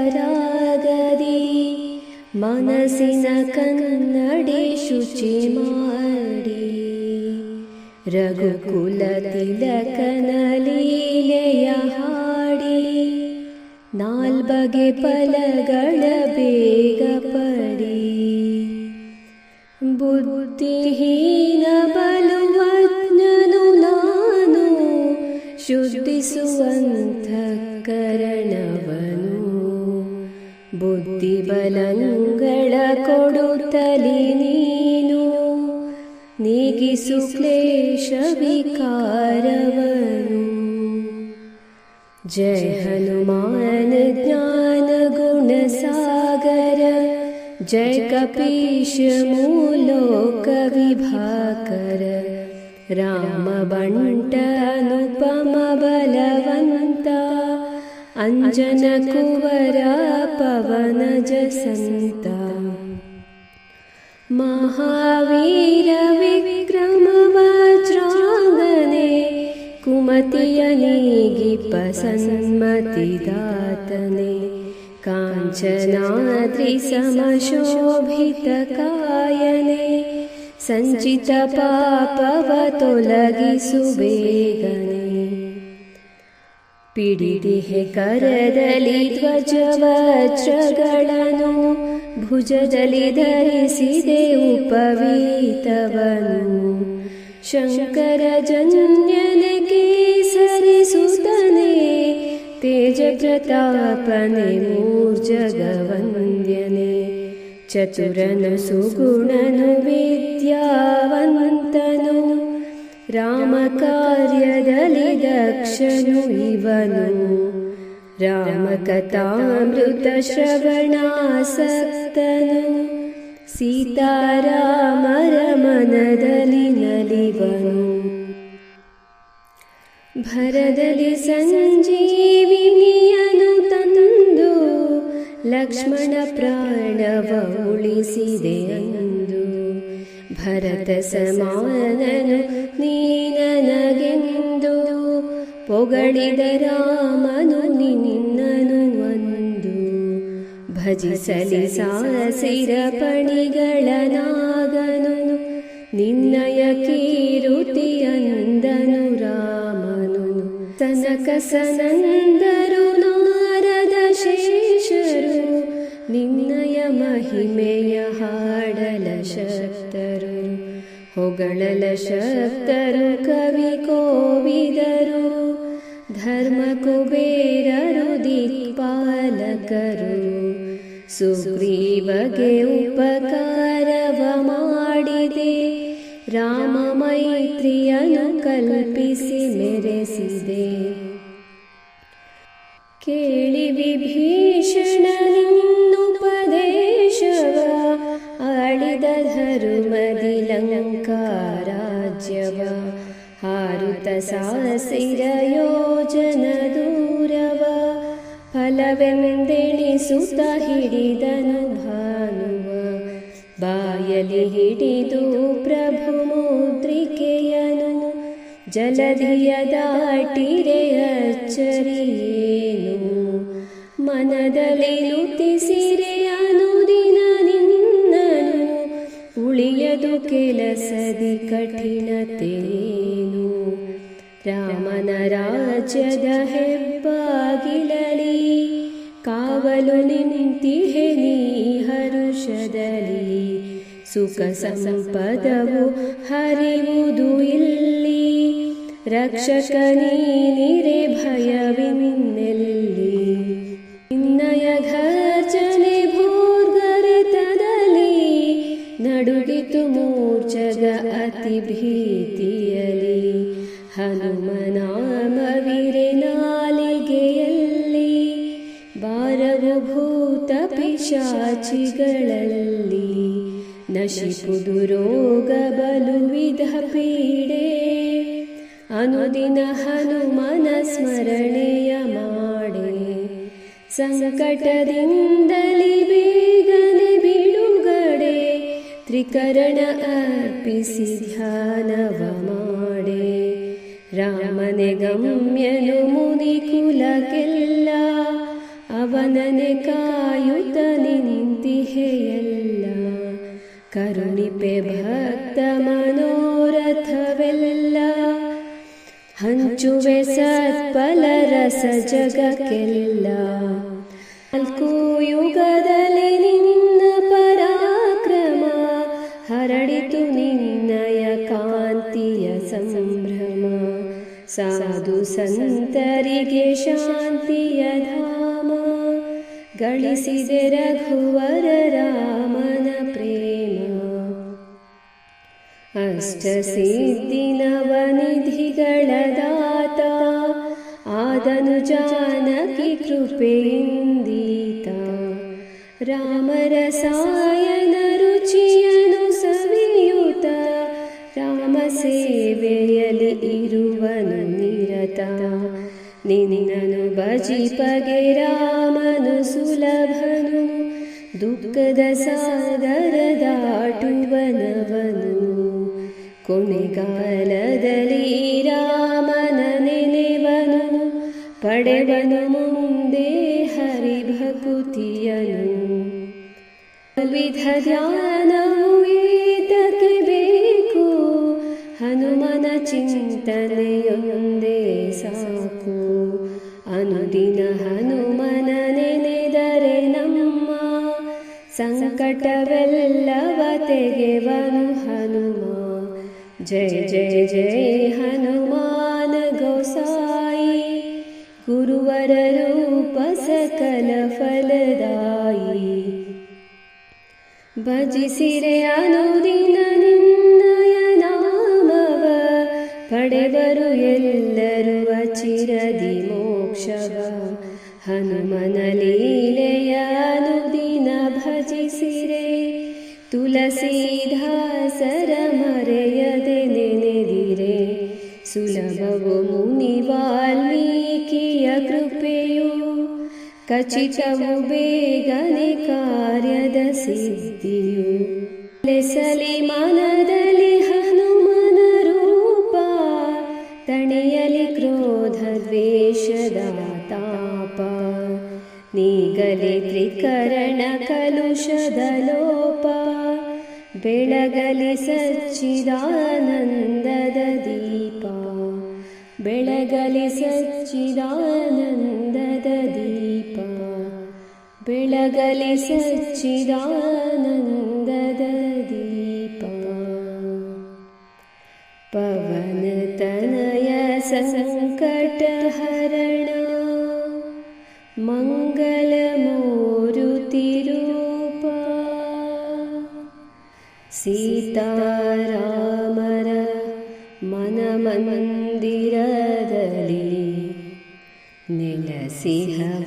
श्रीगुरुचरणपदाब्जपरागदि मनसि न कन्नडि शुचि माडि रघुकुलतिलकनलीलय हाडि नाल्बगे पलगळ ಬೇಗ ಪಡಿ ಬುದ್ಧಿಹೀನ ಬುದ್ಧಿಬಲಂಗಳ ಕೊಡುತ್ತಲಿ ನೀನು ನೀಗಿಸು ಕ್ಲೇಶ ವಿಕಾರವನು जय हनुमान ज्ञान गुण सागर जय कपीश मूलोक विभाकर राम बण्ट अनुपम बलवन्ता अञ्जन कुवर पवन जसन्ता महावीर विक्रम वज्राङ्गने कुमतियनीगि पसन्मतिदातने काञ्चनाद्रिसमशोभितकायने सञ्चितपापवतोलगिसुबेगने पिडिदिहे करदलि ध्वजवज्रगळनु भुजदलि धरिसिदे उपवीतवनु। शङ्करजन्यने केसरि सुतने तेजप्रतापने मूर्जगवन्द्यने। चतुरनु सुगुणनु विद्यावन्तनु रामकार्यदलिदक्षनु इवनु रामकथामृतश्रवणासक्तनु। सीतारामरमनदलिनलिवनु भरदलि सञ्जीविनी युतनन्दो लक्ष्मणप्राणव उ ಭರತ ಸಮಾನನು ನೀನನಗೆಂದು ಪೊಗಳಿದ ರಾಮನು ನಿನ್ನನು ಒಂದು ಭಜಿಸಲಿ ಸಾಸಿರ ಪಣಿಗಳನಾಗನು ನಿನ್ನಯ ಕೀರುತಿ ಅಂದನು ರಾಮನು ಸನಕ ಸನಂದರು ನಾರದ ಶೇಷರು ನಿನ್ನಯ ಮಹಿಮೆಯ ಹಾಡಲ ಶಕ್ತರು ಹೊಗಳಲ ಶಕ್ತರು ಕವಿ ಕೋವಿದರು ಧರ್ಮ ಕುಬೇರರು ದಿಕ್ಪಾಲಕರು ಸುಗ್ರೀವಗೆ ಉಪಕಾರವ ಮಾಡಿದೆ ರಾಮ ಮೈತ್ರಿಯನು ಕಲ್ಪಿಸಿ ಮೆರೆಸಿದೆ ಕೇಳಿ ವಿಭೀಷಣನುಪದೇಶವ ಲಂಕಾರಾಜ್ಯವ ಹಾರುತ ಸಾಸಿರ ಯೋಜನ ದೂರವ ಫಲವೆಂದೆಣಿಸುತ್ತ ಹಿಡಿದನು ಭಾನುವ ಬಾಯಲಿ ಹಿಡಿದು ಪ್ರಭು ಮುದ್ರಿಕೆಯನು ಜಲಧಿಯ ದಾಟಿರೆ ಅಚ್ಚರಿಯೇನು ಮನದಲ್ಲಿ ನುತಿಸಿರೆ ಅನುದಿನ ನಿನ್ನನು ಉಳಿಯದು ಕೆಲಸದಿ ಕಠಿಣತೆಯೇನು ರಾಮನ ರಾಜ್ಯದ ಹೆಬ್ಬಾಗಿಲಲಿ ಕಾವಲು ನಿಂತಿಹೆ ನೀ ಹರುಷದಲ್ಲಿ. ಸುಖ ಸಂಪದವು ಹರಿವುದು ಇಲ್ಲಿ. ರಕ್ಷಕ ನೀನಿರೆ ಭಯವಿನ್ನೆಲ್ಲಿ ನಿನ್ನಯ ಘರ್ಜನೆ ಭೂರ್ಗರಿತದಲ್ಲಿ ನಡುಗಿತು ಮೂರ್ಛಗ ಅತಿ ಭೀತಿಯಲಿ ಹನುಮನಾಮವಿರೆ ನಾಲಿಗೆಯಲ್ಲಿ ಬಾರವು ಭೂತ ಪಿಶಾಚಿಗಳಲ್ಲಿ ನಶಿಪುದು ರೋಗ ಬಲು ವಿಧ ಪೀಡೆ, ಅನುದಿನ ಹನುಮನ ಸ್ಮರಣೆಯ ಮಾಡೆ ಸಂಕಟದಿಂದಲಿ ತ್ರಿಕರಣ ಅರ್ಪಿಸಿ ಧ್ಯಾನವ ಮಾಡೆ. ರಾಮನೆ ಗಮ್ಯನು ಮುನಿ ಕುಲಕ್ಕೆಲ್ಲ, ಅವನನೆ ಕಾಯುತ ನಿಂತಿಹೆಯಲ್ಲ. ಕರುಣಿಪೆ ಭಕ್ತ ಮನೋರಥವೆಲ್ಲ, ಹಂಚುವೆ ಸತ್ಫಲ ರಸ ಜಗಕ್ಕೆಲ್ಲ. ನಾಲ್ಕು ಯುಗದಲ್ಲಿ ಸಾಧು ಸಂತರಿಗೆ ಶಾಂತಿಯ ಧಾಮ. ಗಳಿಸಿದೆ ರಘುವರ ರಾಮನ ಪ್ರೇಮ. ಅಷ್ಟಸಿದ್ಧಿನವನಿಧಿಗಳ ದಾತ. ಆದನು ಜಾನಕಿ ಕೃಪೆಯಿಂದೀತ. ರಾಮರ ಸಾಯನ ರುಚಿಯನು ಸವಿಯುತ ರಾಮ ಸೇವೆಯಲ್ಲಿ ನಿರತ ನಿನ್ನನು ಭಜಿಪಗೆ ರಾಮನು ಸುಲಭನು ದುಃಖದ ಸಾಗರ ದಾಟುವನವನು ಕೊನೆಗಾಲದಲ್ಲಿ ರಾಮನ ನೆನೆವನು ಪಡೆವನು ಮುಂದೆ ಹರಿಭಕುತಿಯನು ವಿಧ ಧ್ಯಾನವು ಏತಕ್ಕೆ ಬೇಕು ಹನುಮನ ಚಿಂತನೆಯೊಂದೇ ಸಾಕು. ಅನುದಿನ ಹನುಮನ ನೆನೆದರೆ ನಮ್ಮ ಸಂಕಟವೆಲ್ಲವ ತೆಗೆವನು ಹನುಮ. ಜಯ ಜಯ ಜಯ ಹನುಮಾನ ಗೋಸಾಯಿ. ಗುರುವರ ರೂಪ ಸಕಲ ಫಲದಾಯಿ. ಭಜಿಸಿರೆ ಅನುದಿನ ನಿನ್ನಯ ನಾಮವ. ಪಡೆವರು ಹನುಮನ ಲೀಲೆಯ ಅನುದಿನ ಭಜಿಸಿರೆ ತುಳಸೀದಾಸರ ಮರೆಯದೆ ನೆನೆದಿರೆ ಸುಲಭವು ಮುನಿ ವಾಲ್ಮೀಕಿಯ ಕೃಪೆಯು ಖಚಿತವು ಬೇಗನೆ ಕಾರ್ಯದ ಸಿದ್ಧಿಯು ಲೆಸಲಿ ಮನದಲ್ಲಿ ನೀಗಲಿ ತ್ರಿಕರಣ ಕಲುಷದ ಲೋಪ ಬೆಳಗಲಿ ಸಚ್ಚಿದಾನಂದದ ದೀಪ ಬೆಳಗಲಿ ಸಚ್ಚಿದಾನಂದದ ದೀಪ ಬೆಳಗಲಿ ಸಚ್ಚಿದಾನಂದದ ದೀಪ ಪವನತನಯ ಸಂಕಟಹರಣ ಮಂಗಲಮೂರುತಿರೂಪ सीतारामर मनमन्दिरलि निलसिहवान